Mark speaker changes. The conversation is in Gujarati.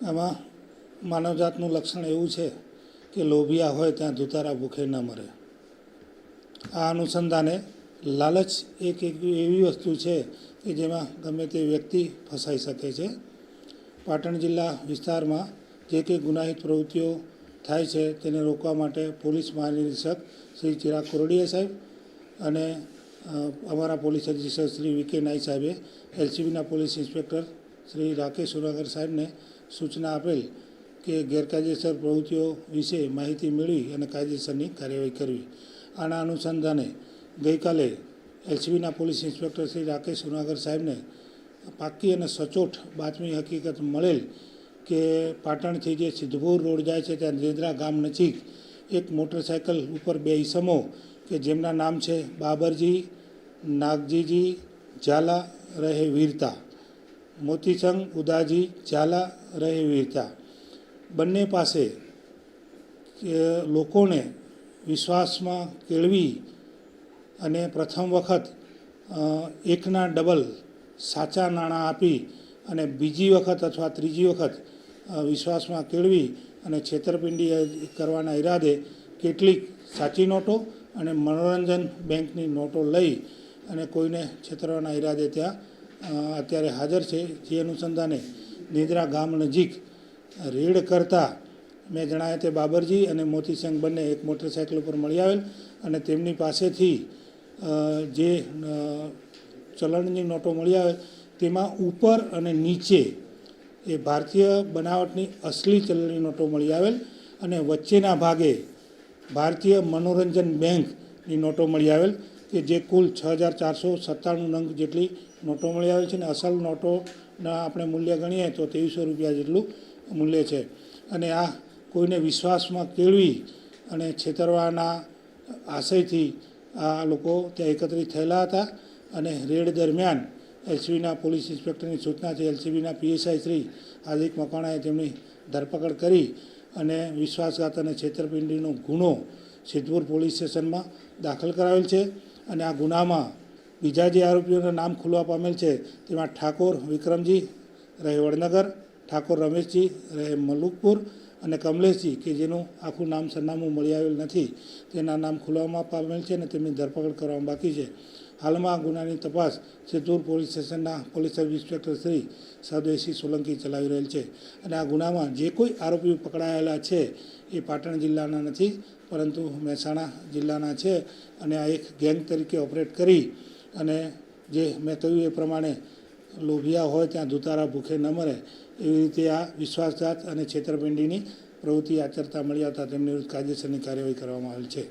Speaker 1: આમાં માનવજાતનું લક્ષણ એવું છે કે લોભિયા હોય ત્યાં ધુતારા ભૂખે ન મરે. આ અનુસંધાને લાલચ એક એવી વસ્તુ છે કે જેમાં ગમે તે વ્યક્તિ ફસાઈ શકે છે. પાટણ જિલ્લા વિસ્તારમાં જે કંઈ ગુનાહિત પ્રવૃત્તિઓ થાય છે તેને રોકવા માટે પોલીસ મહાનિરીક્ષક શ્રી ચિરાગ કોરડિયા સાહેબ અને અમારા પોલીસ અધિક્ષક શ્રી વી કે નાઈ સાહેબે, એલસીબીના પોલીસ ઇન્સ્પેક્ટર શ્રી રાકેશ સુરાગર સાહેબને સૂચના આપેલ કે ગેરકાયદેસર પ્રવૃત્તિઓ વિશે માહિતી મેળવી અને કાયદેસરની કાર્યવાહી કરવી. આના અનુસંધાને ગઈકાલે એલસીબીના પોલીસ ઇન્સ્પેક્ટર શ્રી રાકેશ સુનાગર સાહેબને પાકી અને સચોટ બાતમી હકીકત મળેલ કે પાટણથી જે સિદ્ધપુર રોડ જાય છે ત્યાં નિદ્રા ગામ નજીક એક મોટરસાયકલ ઉપર બે ઈસમો કે જેમના નામ છે બાબરજી, નાગજીજી, ઝાલા, રહે વીરતા. મોતીચંદ ઉદાજી, ઝાલા રહે વીરતા બંને પાસે લોકોને વિશ્વાસમાં કેળવી અને પ્રથમ વખત એકના ડબલ સાચા નાણાં આપી અને બીજી વખત અથવા ત્રીજી વખત વિશ્વાસમાં કેળવી અને છેતરપિંડી કરવાના ઈરાદે કેટલીક સાચી નોટો અને મનોરંજન બેંકની નોટો લઈ અને કોઈને છેતરવાના ઈરાદે ત્યાં અત્યારે હાજર છે. જે અનુસંધાને નિંદ્રા ગામ નજીક રેડ કરતા મેં જણાવ્યા તે બાબરજી અને મોતીસંગ બંને એક મોટરસાયકલ ઉપર મળી આવેલ અને તેમની પાસેથી જે ચલણની નોટો મળી આવે તેમાં ઉપર અને નીચે એ ભારતીય બનાવટની અસલી ચલણની નોટો મળી આવેલ અને વચ્ચેના ભાગે ભારતીય મનોરંજન બેંકની નોટો મળી આવેલ. કે જે કુલ છ હજાર ચારસો સત્તાણું નંગ જેટલી નોટો મળી આવે છે અને અસલ નોટોના આપણે મૂલ્ય ગણીએ તો ત્રેવીસો રૂપિયા જેટલું મૂલ્ય છે. અને આ કોઈને વિશ્વાસમાં કેળવી અને છેતરવાના આશયથી આ લોકો ત્યાં એકત્રિત થયેલા હતા અને રેડ દરમિયાન એલસીબીના પોલીસ ઇન્સ્પેક્ટરની સૂચનાથી એલસીબીના પીએસઆઈ શ્રી હાર્દિક મકવાણાએ તેમની ધરપકડ કરી અને વિશ્વાસઘાત અને છેતરપિંડીનો ગુનો સિદ્ધપુર પોલીસ સ્ટેશનમાં દાખલ કરાવેલ છે. અને આ ગુનામાં બીજા જે આરોપીઓના નામ ખુલવા પામેલ છે, તેમાં ઠાકોર વિક્રમજી, રહે વડનગર, ઠાકોર રમેશજી, રહે મલુકપુર અને કમલેશજી, કે જેનું આખું નામ સરનામું મળી આવેલ નથી. તેના નામ ખુલવામાં પામેલ છે અને તેમની ધરપકડ કરવામાં બાકી છે. હાલમાં આ ગુનાની તપાસ સિદ્ધુર પોલીસ સ્ટેશનના police sub inspector Shri Sadveshi Solanki ચલાવી રહેલ છે. અને આ ગુનામાં જે કોઈ આરોપીઓ પકડાયેલા છે એ પાટણ જિલ્લાના નથી, પરંતુ મહેસાણા જિલ્લાના છે અને આ એક ગેંગ તરીકે ઓપરેટ કરી અને જે મેં કહ્યું એ પ્રમાણે લોભિયા હોય ત્યાં ધુતારા ભૂખે ન મરે એવી રીતે આ વિશ્વાસઘાત અને છેતરપિંડીની પ્રવૃત્તિ આચરતા મળ્યા હતા. તેમની વિરુદ્ધ કાયદેસરની કાર્યવાહી કરવામાં આવેલ છે.